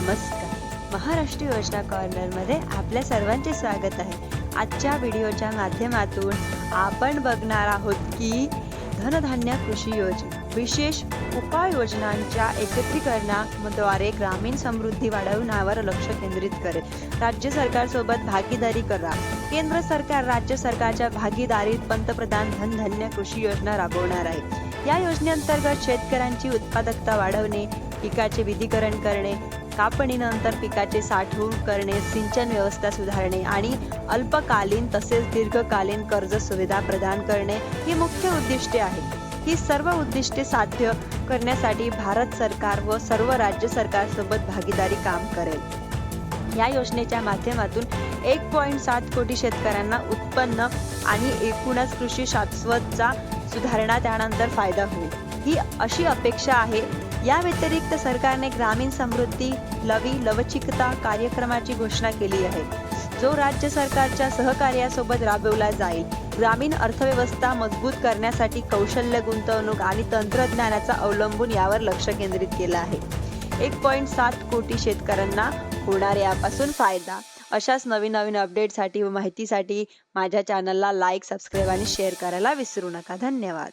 नमस्कार. महाराष्ट्र योजना कॉर्नरमध्ये आपल्या सर्वांचे स्वागत आहे. आजच्या व्हिडिओच्या माध्यमातून आपण बघणार आहोत की धनधान्य कृषी योजना विशेष उपाययोजनांच्या एकत्रीकरणाद्वारे ग्रामीण समृद्धी वाढवण्यावर लक्ष केंद्रित करेल. राज्य सरकारसोबत भागीदारी करा. केंद्र सरकार राज्य सरकारच्या भागीदारीत पंतप्रधान धनधान्य कृषी योजना राबवणार आहे. या योजनेअंतर्गत शेतकऱ्यांची उत्पादकता वाढवणे पिकाचे विधीकरण करणे कापणीनंतर पिकाचे साठवून करणे सिंचन व्यवस्था सुधारणे आणि अल्पकालीन तसेच दीर्घकालीन कर्ज सुविधा प्रदान करणे ही मुख्य उद्दिष्टे आहेत. ही सर्व उद्दिष्टे साध्य करण्यासाठी भारत सरकार व सर्व राज्य सरकारसोबत भागीदारी काम करेल. या योजनेच्या माध्यमातून एक पॉईंट सात कोटी शेतकऱ्यांना उत्पन्न आणि एकूणच कृषी शाश्वतचा सुधारणा त्यानंतर फायदा होईल. ही अशी अपेक्षा आहे या व्यतिरिक्त सरकारने ग्रामीण समृद्धी लवी लवचिकता कार्यक्रमाची घोषणा केली आहे. जो राज्य सरकारच्या सहकार्यासोबत राबवला जाईल. ग्रामीण अर्थव्यवस्था मजबूत करण्यासाठी कौशल्य गुंतवणूक आणि तंत्रज्ञानाचा अवलंबून यावर लक्ष केंद्रित केलं आहे. एक पॉईंट सात कोटी शेतकऱ्यांना होणार यापासून फायदा. अशाच नवीन नवीन अपडेटसाठी व माहितीसाठी माझ्या चॅनलला लाईक सबस्क्राईब आणि शेअर करायला विसरू नका. धन्यवाद.